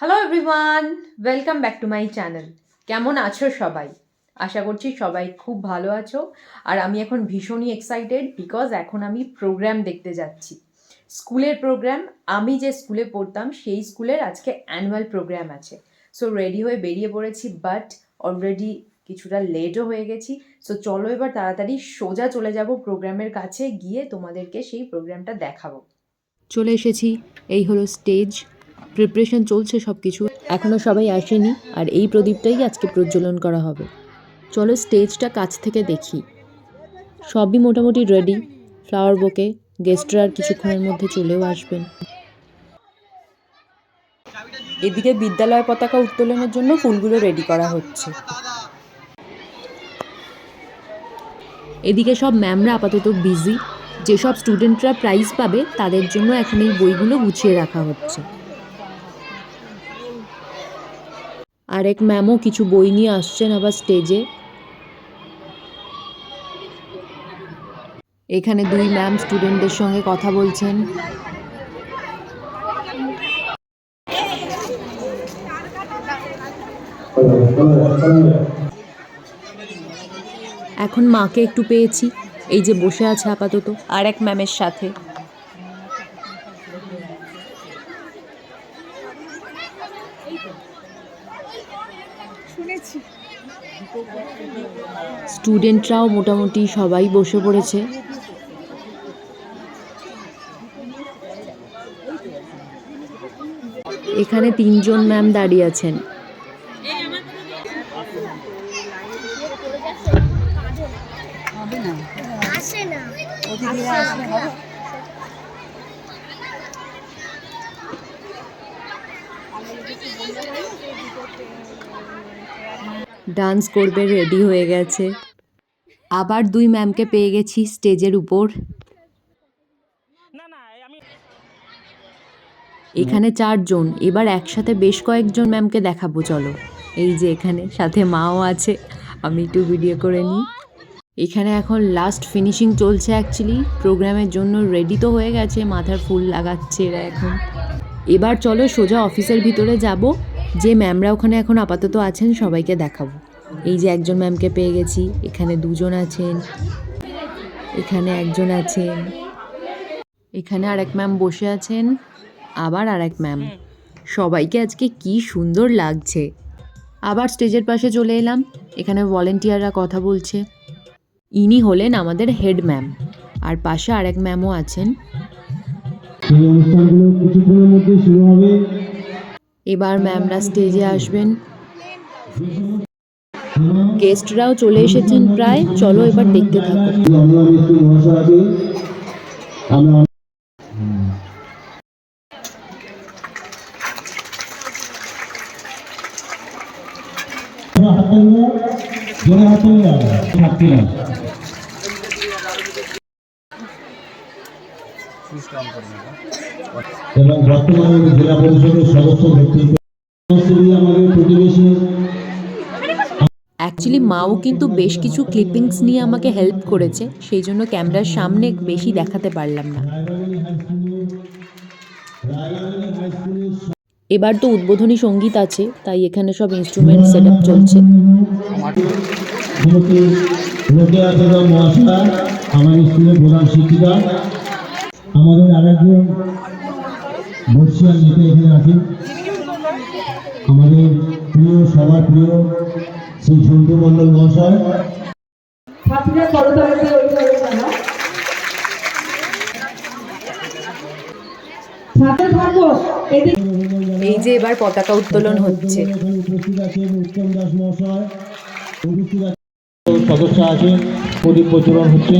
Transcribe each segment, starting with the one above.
Hello everyone welcome back to my channel কেমন আছো সবাই? আশা করছি সবাই খুব ভালো আছো। আর আমি এখন ভীষণই এক্সাইটেড বিকজ এখন আমি প্রোগ্রাম দেখতে যাচ্ছি। স্কুলের প্রোগ্রাম আমি যে স্কুলে পড়তাম সেই স্কুলের আজকে অ্যানুয়াল প্রোগ্রাম আছে। সো রেডি হয়ে বেরিয়ে পড়েছি বাট অলরেডি কিছুটা লেটও হয়ে গেছি। সো চলো এবার তাড়াতাড়ি সোজা চলে যাব প্রোগ্রামের কাছে গিয়ে তোমাদেরকে সেই প্রোগ্রামটা দেখাবো। চলে এসেছি। এই হলো স্টেজ প্রিপারেশন চলছে সব কিছু এখনও সবাই আসেনি। আর এই প্রদীপটাই আজকে প্রজ্বলন করা হবে। চলো স্টেজটা কাছ থেকে দেখি। সবই মোটামুটি রেডি ফ্লাওয়ার বোকে গেস্টরা আর কিছুক্ষণের মধ্যে চলেও আসবেন। এদিকে বিদ্যালয় পতাকা উত্তোলনের জন্য ফুলগুলো রেডি করা হচ্ছে। এদিকে সব ম্যামরা আপাতত বিজি যেসব স্টুডেন্টরা প্রাইজ পাবে, তাদের জন্য এখন এই বইগুলো গুছিয়ে রাখা হচ্ছে। আর এক ম্যামও কিছু বই নিয়ে আসছেন আবার স্টেজে এখানে দুই ম্যাম স্টুডেন্টদের সঙ্গে কথা বলছেন। এখন মাকে একটু পেয়েছি। এই যে বসে আছে আপাতত। আর এক ম্যামের সাথে। স্টুডেন্টরাও মোটামুটি সবাই বসে পড়েছে। এখানে তিনজন ম্যাম দাঁড়িয়ে আছেন। ডান্স করবে রেডি হয়ে গেছে। আবার দুই ম্যামকে পেয়ে গেছি স্টেজের উপর। এখানে চারজন এবার একসাথে বেশ কয়েকজন ম্যামকে দেখাবো চলো। এই যে এখানে সাথে মাও আছে। আমি একটু ভিডিও করে নিই। এখানে এখন লাস্ট ফিনিশিং চলছে অ্যাকচুয়ালি প্রোগ্রামের জন্য রেডি তো হয়ে গেছে, মাথার ফুল লাগাচ্ছে এরা এখন। এবার চলো সোজা অফিসের ভিতরে যাব। যে ম্যামরা ওখানে এখন আপাতত আছেন, সবাইকে দেখাবো। এই যে একজন ম্যামকে পেয়ে গেছি, এখানে দুজন আছেন, এখানে একজন আছেন, এখানে আরেক ম্যাম বসে আছেন, আবার আরেক ম্যাম সবাইকে আজকে কি সুন্দর লাগছে। আবার স্টেজের পাশে চলে এলাম। এখানে ভলেন্টিয়াররা কথা বলছে। ইনি হলেন আমাদের হেড ম্যাম। আর পাশে আরেক ম্যামও আছেন। এই অনুষ্ঠানগুলো কিছুক্ষণের মধ্যে শুরু হবে। এবার ম্যামরা স্টেজে আসবেন। গেস্টরাও চলে এসেছেন প্রায়। চলো এবার দেখতে থাকো। আমরা এবং বর্তমানে জেলা পরিষদের সদস্য আমাদের প্রতিবেশী। অ্যাকচুয়ালি মাও কিন্তু বেশ কিছু ক্লিপিংস নিয়ে আমাকে হেল্প করেছে, সেই জন্য ক্যামেরার সামনে বেশি দেখাতে পারলাম না। এবার তো উদ্বোধনী সংগীত আছে তাই এখানে সব ইনস্ট্রুমেন্ট সেট আপ চলছে। আমার স্কুলের প্রধান শিক্ষিকা আমাদের আরেকজন বর্ষিয়ান নেতা এখানে আছেন। আমাদের প্রিয় সবার প্রিয় শ্রী মণ্ডল মহাশয়। ছাত্রীরা করতালিতে ওইভাবে জানা ছাত্র থাকো এদিকে এই যে এবার পতাকা উত্তোলন হচ্ছে। সদস্য আছেন প্রদীপ প্রচলন হচ্ছে।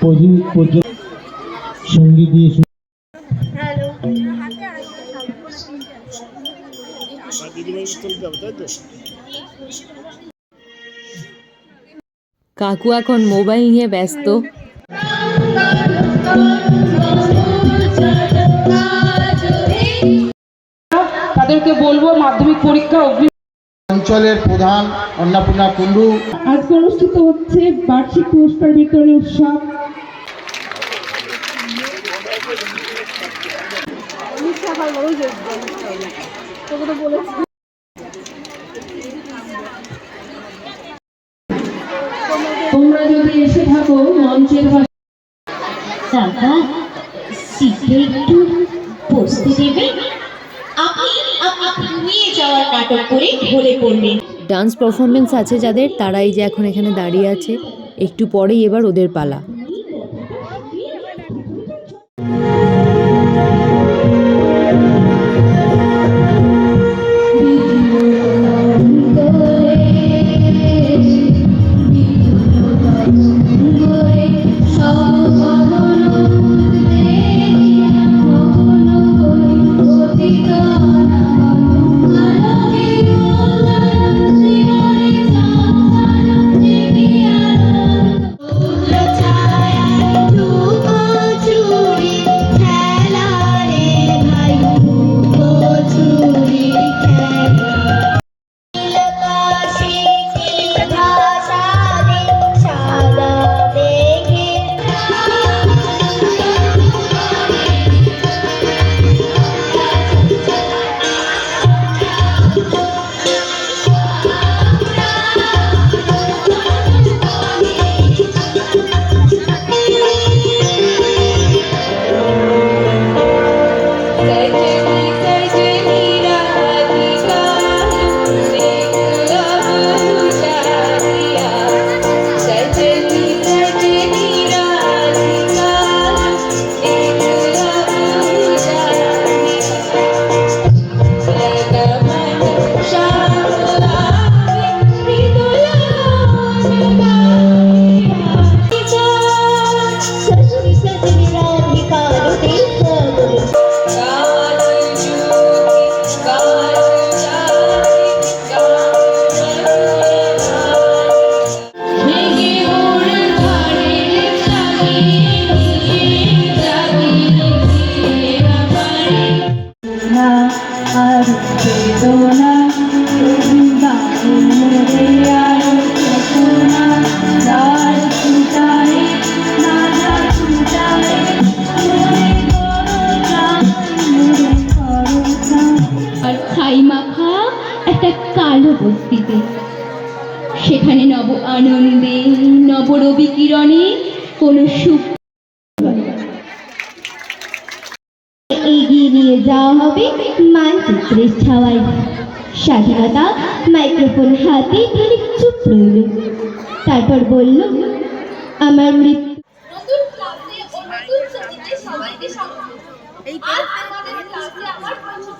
প্রদীপ সংগীত দিয়ে কাকু এখন মোবাইল নিয়ে ব্যস্ত। তাদেরকে বলব মাধ্যমিক পরীক্ষা অগ্নি অঞ্চলের প্রধান অন্নপূর্ণা কুণ্ডু। আজকে অনুষ্ঠিত হচ্ছে বার্ষিক পুরস্কার বিতরণী উৎসব। তোমরা যদি এসে থাকো মঞ্চের সিটে একটু বসতে দেবে? আপনি ঘুমিয়ে যাওয়ার নাটক করে ঢলে পড়লেন ডান্স পারফরমেন্স আছে যাদের, তারাই যে এখন এখানে দাঁড়িয়ে আছে। একটু পরেই এবার ওদের পালা। আর খাই মাখা একটা কালো বস্তিতে। সেখানে নব আনন্দে নব রবি কিরণে কোনো সুখ এগিয়ে নিয়ে যাওয়া হবে মানচিত্রের ছাওয়ায়। স্বাধীনতা মাইক্রোফোন হাতে খানিক চুপ রইল। তারপর বলল আমার মৃত্যু স্বাগত। আমাদের আমার।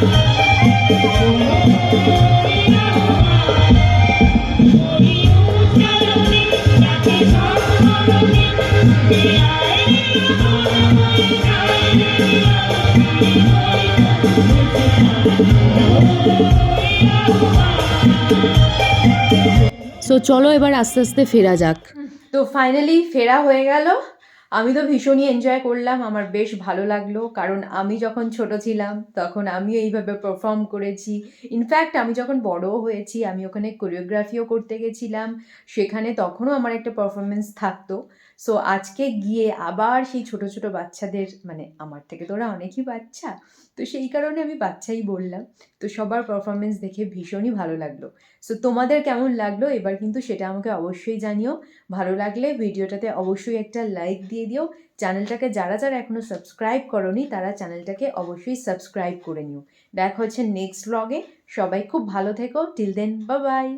সো চলো এবার আস্তে আস্তে ফেরা যাক। তো ফাইনালি ফেরা হয়ে গেল। আমি তো ভীষণই এনজয় করলাম, আমার বেশ ভালো লাগল। কারণ আমি যখন ছোট ছিলাম, তখন আমিও এইভাবে পারফর্ম করেছি। ইনফ্যাক্ট আমি যখন বড়ও হয়েছি, আমি ওখানে কোরিওগ্রাফিও করতে গেছিলাম। সেখানে তখনও আমার একটা পারফরমেন্স থাকতো। সো আজকে গিয়ে আবার সেই ছোট ছোট বাচ্চাদের মানে আমার থেকে তো ওরা অনেকই বাচ্চা, তো সেই কারণে আমি বাচ্চাই বললাম। তো সবার পারফরমেন্স দেখে ভীষণই ভালো লাগল। সো তোমাদের কেমন লাগল? এবার কিন্তু সেটা আমাকে অবশ্যই জানিও। ভালো লাগলে ভিডিওটাতে অবশ্যই একটা লাইক দিয়ে দিও। চ্যানেলটাকে যারা যারা এখনও সাবস্ক্রাইব করনি, তারা চ্যানেলটাকে অবশ্যই সাবস্ক্রাইব করে নিও। দেখা হচ্ছে নেক্সট ব্লগে সবাই খুব ভালো থেকো। টিল দেন বা বাই